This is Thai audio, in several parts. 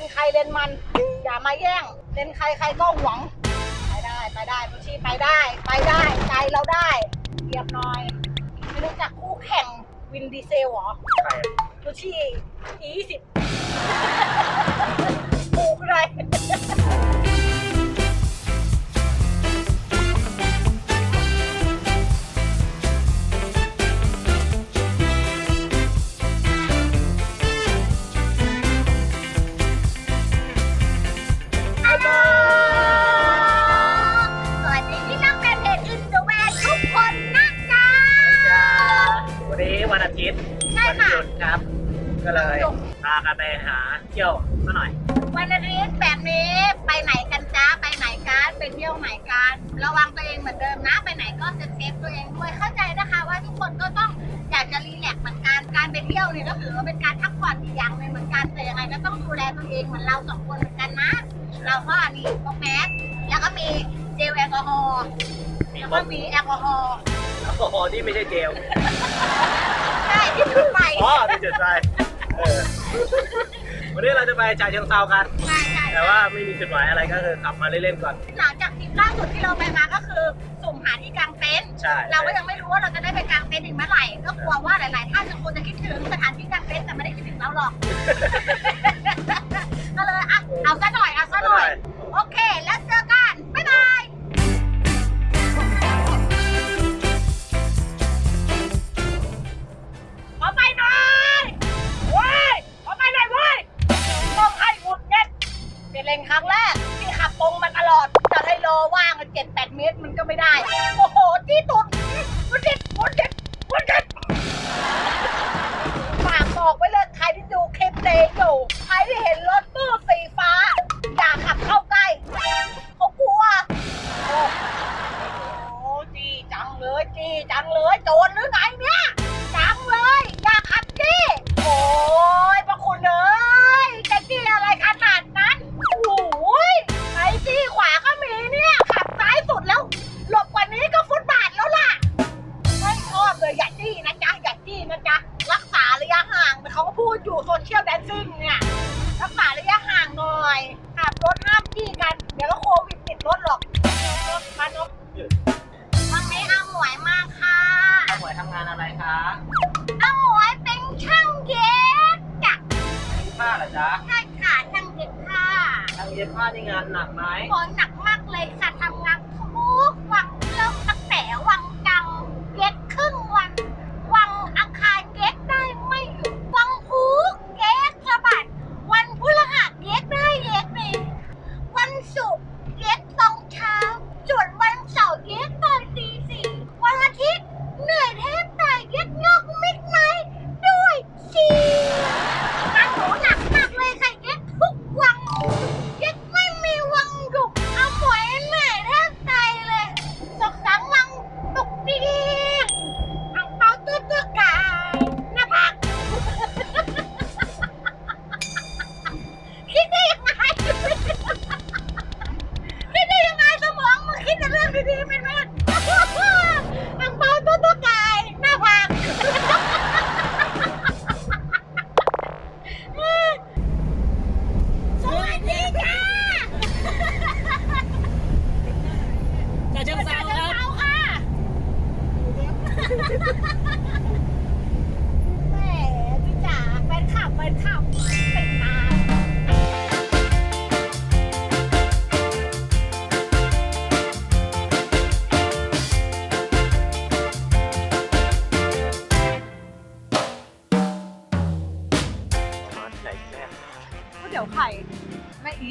นใครเลนมัน อย่ามาแย่ง เลนใครใครก็หวง ไปได้ไปได้พุชชี่ไปได้ ไปได้ใจเราได้เรียบน้อย ไม่รู้จักคู่แข่งวินดีเซลเหรอใครอะพุชชี่อีสิบปูอะไร เที่ยวซะหน่อย วันอาทิตย์แบบนี้ไปไหนกันจ๊ะไปไหนกันไปเที่ยวไหนกันระวังตัวเองเหมือนเดิมนะ ไปไหนก็เซฟเซฟตัวเองด้วยเข้าใจนะคะว่าทุกคนก็ต้องอยากจะรีแลกซ์เหมือนกันการไปเที่ยวเนี่ยก็ถือว่าเป็นการพักผ่อนอีกอย่างหนึ่งเหมือนกันแต่ยังไงก็ต้องดูแลตัวเองเหมือนเราสองคนเหมือนกันนะเราก็นี่พกแมสแล้วก็มีเจลแอลกอฮอล์มีแล้วคก็นมีแอลกอฮอล์แอลกอฮอล์ที่ไม่ใช่เจลใช่ที่จุดไฟ อ๋อที่จุดไฟเออ วันนี้เราจะไปจ่ายเชิงเซากัน ใช่ใช่แต่ว่าไม่มีจุดหมายอะไรก็คือขับมาเล่นๆก่อน หลังจากทริปล่าสุดที่เราไปมาก็คือสุ่มหาที่กางเต็นท์ใช่ เราก็ยังไม่รู้ว่าเราจะได้ไปกางเต็นท์ถึงเมื่อไหร่ก็กลัวว่าหลาย ๆ ท่านจะคงจะคิดถึงสถานที่กางเต็นท์แต่ไม่ได้คิดถึงเราหรอก ก็เลยอะเอาซะหน่อยเอาซะหน่อย เลย โจรหรือไงเนี่ยจังเลย อย่าขับจี้โอ้ยพระคุณเอ้ยจะจี้อะไรขนาดนั้นโอ้ยไอ้จี้ขวาก็มีเนี่ยขับซ้ายสุดแล้ว หลบกว่านี้ก็ฟุตบาทแล้วล่ะ ไม่ชอบเลยอย่าจี้นะจ๊ะอย่าจี้นะจ๊ะรักษาระยะห่างเขาก็พูดอยู่โซเชียลแดนซิ่งเนี่ยรักษาระยะห่างหน่อยขับรถานหนักไหมโหหนักมากเลยค่ะ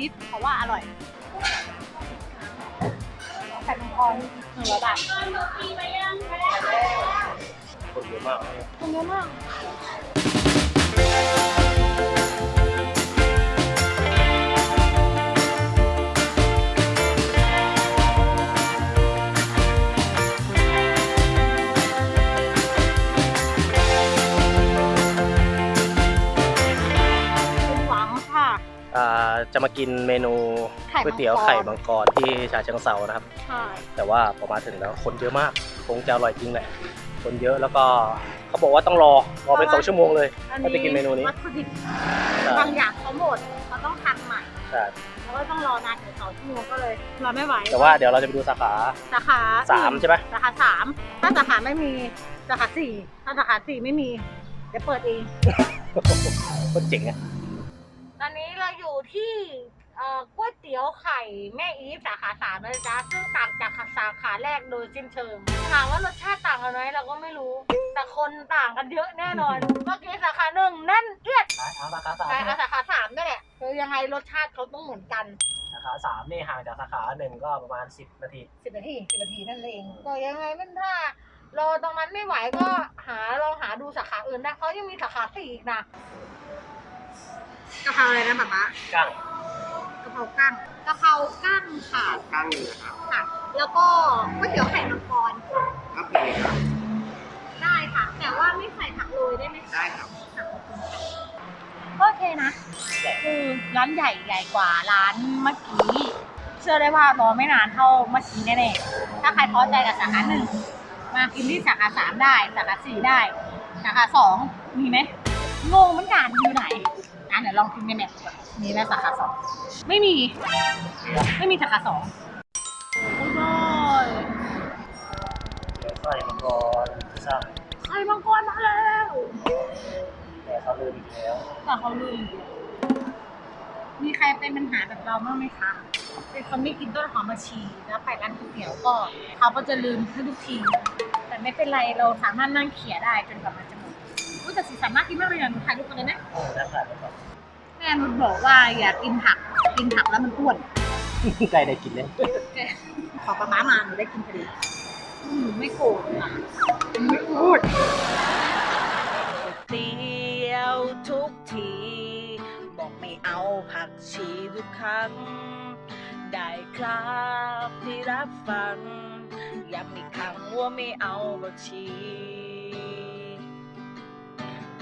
นิดเพราะว่าอร่อยไข่มังกรหนึ่งร้อยบาทคนเยอะมากคนเยอะมาก จะมากินเมนูไข่มังกรก๋วยเตี๋ยวไข่มังกรที่ชาเชิงเซานะครับ ใช่ แต่ว่าพอมาถึงแล้วคนเยอะมากคงจะอร่อยจริงแหละ คนเยอะแล้วก็เขาบอกว่าต้องรอรอเป็นสองชั่วโมงเลยอัถ้าจะกินเมนูนี้วัตถุดิบใช่บางอย่างเขาหมดเขาต้องทำใหม่ใช่แล้วก็ต้องรอนานถึงสองชั่วโมงก็เลยรอไม่ไหวแต่ว่าเดี๋ยวเราจะไปดูสาขาสาขาสามใช่ไหมสาขาสามถ้าสาขาไม่มีสาขาสี่ถ้าสาขาสี่ไม่มีเดี๋ยวเปิดเองโคตรเจ๋งอะ ตอนนี้เราอยู่ที่เอ่อก๋วยเตี๋ยวไข่แม่อีฟสาขาสามนะจ๊ะซึ่งต่างจากสาขาแรกโดยสิ้นเชิงถามว่ารสชาติต่างกันไหมเราก็ไม่รู้ แต่คนต่างกันเยอะแน่นอน เมื่อกี้สาขาหนึ่งแน่นเอียดเอาสาขาสามแต่เอาสาขาสามนี่แหละคือยังไงรสชาติเขาต้องเหมือนกัน สาขาสามนี่ห่างจากสาขาหนึ่งก็ประมาณ10นาทีสิบนาทีสิบนาทีนั่นเองก็ยังไงมันถ้ารอตรงนั้นไม่ไหวก็หาลองหาดูสาขาอื่นได้เขายังมีสาขาสี่อีกนะ กะเพราอะไรนะป๊าป๊ากั้งกะเพรากั้งกะเพรากั้งค่ะกั้งอยู่นะครับค่ะ แล้วก็ก๋วยเตี๋ยวไข่มังกรครับเป็นครับได้ค่ะ แต่ว่าไม่ใส่ผักโรยได้ไหมคะได้ครับโอเคนะคือร้านใหญ่ใหญ่กว่าร้านเมื่อกี้เชื่อได้ว่ารอไม่นานเท่าเมื่อกี้แน่ๆถ้าใครพอใจกับสาขาหนึ่งมากินที่สาขาสามได้สาขาสี่ได้สาขาสองมีไหมงงเหมือนกัน ลองพิมพ์ในแมปก่อนมีแล้วสาขาสองไม่มี ไม่มีสาขาสองโอ้ยใส่มังกรพิซซ่าไข่มังกรมาแล้วแต่เขาลืมอีกแล้วแต่เขาลืมมีใครเป็นปัญหาแบบเราบ้างไหมคะเป็นคนไม่กินต้นหอมมาชีแล้วไปร้านก๋วยเตี๋ยวก็เขาก็จะลืมให้ทุกที แต่ไม่เป็นไรเราสามารถนั่งเขี่ยได้จนกว่ามันจะหมดอุ๊ยแต่สีสามารถกินมากเลยนะหนูถ่ายรูปกันเลยนะโอ้ได้ค่ะได้ค่ะแม่นุชบอกว่าอย่ากินผัก กินผักแล้วมันอ้วนไก่ได้กินเลยขอปลาม้ามาหนูได้กินพอดีอืมไม่โกรธอะไม่พูดเตี๋ยวทุกที บอกไม่เอาผักชีทุกครั้ง ได้ครับที่รับฟังย้ำอีกครั้งว่าไม่เอาผักชี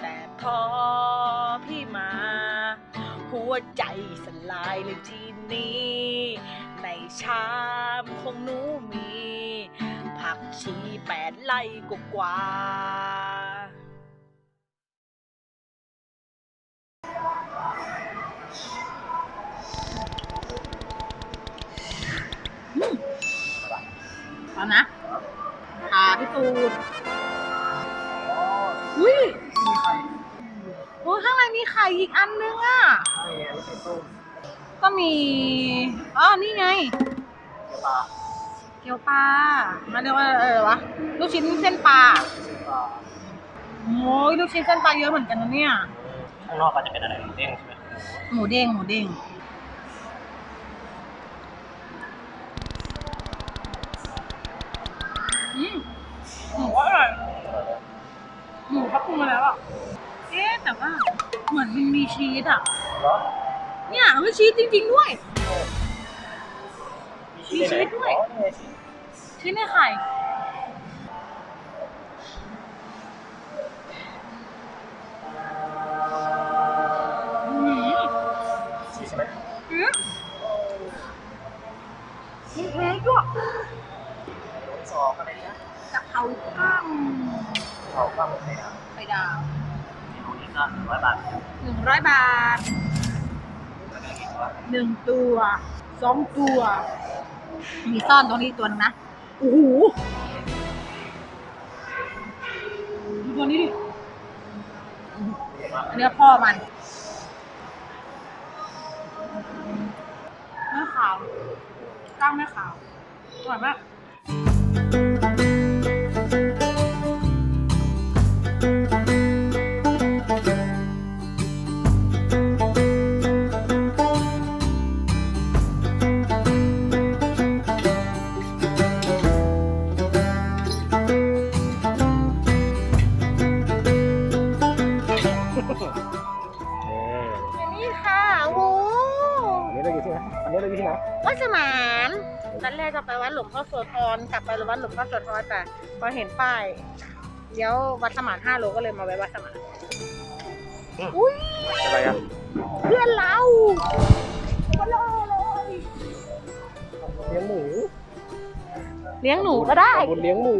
แต่พอพี่มา หัวใจสลายเลยทีนี้ ในชามของหนูมี ผักชีแปดไล่กว่า มีอ๋อนี่ไงเกี๊ยวปลาเกี๊ยวปลามาเรียกว่าเออวะลูกชิ้นเส้นปลาปลาโอ้ยลูกชิ้นเส้นปลาเยอะเหมือนกันนะเนี่ยข้างนอกก็จะเป็นอะไรเด้งใช่ไหมหมูเด้งหมูเด้งอืมหมูก็อร่อยหมูเขาปรุงมาแล้วอะเอ๊ะแต่ว่าเหมือนมันมีชีสอะ เหรอเนี่ยมันชีสจริง ๆ ด้วย มีชีสด้วยอ๋อนี่ไงชีสชีสในไข่อืมชีสใช่ไหมอืมอืมอืมด้วยสองอะไรนะกะเพรากั้งเขาข้าวหมกไข่ดาวไข่ดาวเมนูนี้ก็ร้อยบาท หนึ่งร้อยบาท หนึ่งตัวสองตัว มีซ่อนตรงนี้ตัวนึงนะโอ้โหดูตัวนี้ดิอันนี้พ่อมันไม่ขาวกล้างไม่ขาวอร่อยมาก อันนี้เราอยู่ที่ไหนอันนี้เราอยู่ที่ไหนวัดสมานตอนแรกจะไปวัดหลวงพ่อโสธรกลับไปวัดหลวงพ่อโสธรแต่พอเห็นป้ายเดี๋ยววัดสมานห้าโลก็เลยมาแวะวัดสมานอุ้ยอะไรอะเพื่อนเราก็รอเลยเลี้ยงหมูเลี้ยงหนูก็ได้บุญเลี้ยงหมู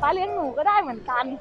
โป้าเลี้ยงหนูก็ได้เหมือนกันนี่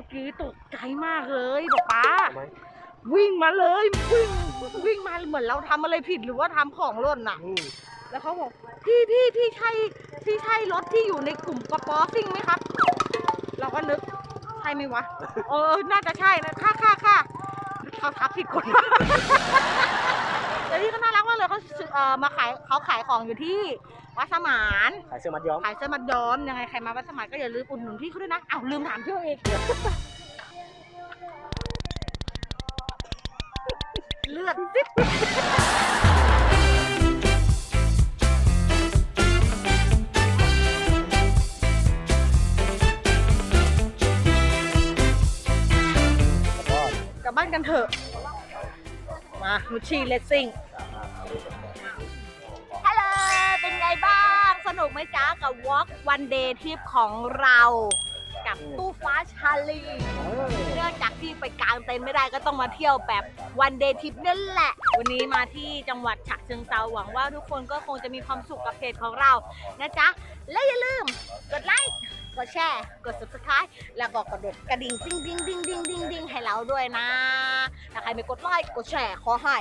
มื่อกี้ตกใจมากเลยป๊าป๊าทำไมวิ่งมาเลยวิ่งวิ่งมาเหมือนเราทำอะไรผิดหรือว่าทำของหล่นน่ะ อืมแล้วเขาบอกพี่พี่พี่ใช่พี่ใช่รถที่อยู่ในกลุ่มกระป๋อซิ่งไหมครับ เราก็นึกใช่ไหมวะเออน่าจะใช่นะค่ะค่ะค่ะเขาทักผิดคนแต่นี่ก็น่ารักมากเลยเขาซื้อเออมาขายเขาขายของอยู่ที่ วัดสมานขายเสื้อมัดย้อมขายเสื้อมัดย้อมยังไงใครมาวัดสมานก็อย่าลืมอุดหนุนพี่เขาด้วยนะอ้าวลืมถามชื่ออีกเลือดซิบแล้วก็กลับบ้านกันเถอะ มานุชชีเลสซิ่ง บ้าง สนุกไหมจ๊ะกับ Walk One Day Trip ของเรากับตู้ฟ้าชาลีเออเนื่องจากที่ไปกางเต็นท์ไม่ได้ก็ต้องมาเที่ยวแบบ One Day Trip นั่นแหละ วันนี้มาที่จังหวัดฉะเชิงเซาหวังว่าทุกคนก็คงจะมีความสุขกับเพจของเรานะจ๊ะ และอย่าลืมกดไลค์ กดแชร์ กด subscribe แล้วก็กระโดดกระดิ่งดิ้งดิ้งดิ้งดิ้งดิ้งดิ้งให้เราด้วยนะ ถ้าใครไม่กดไลค์ กดแชร์ขอให้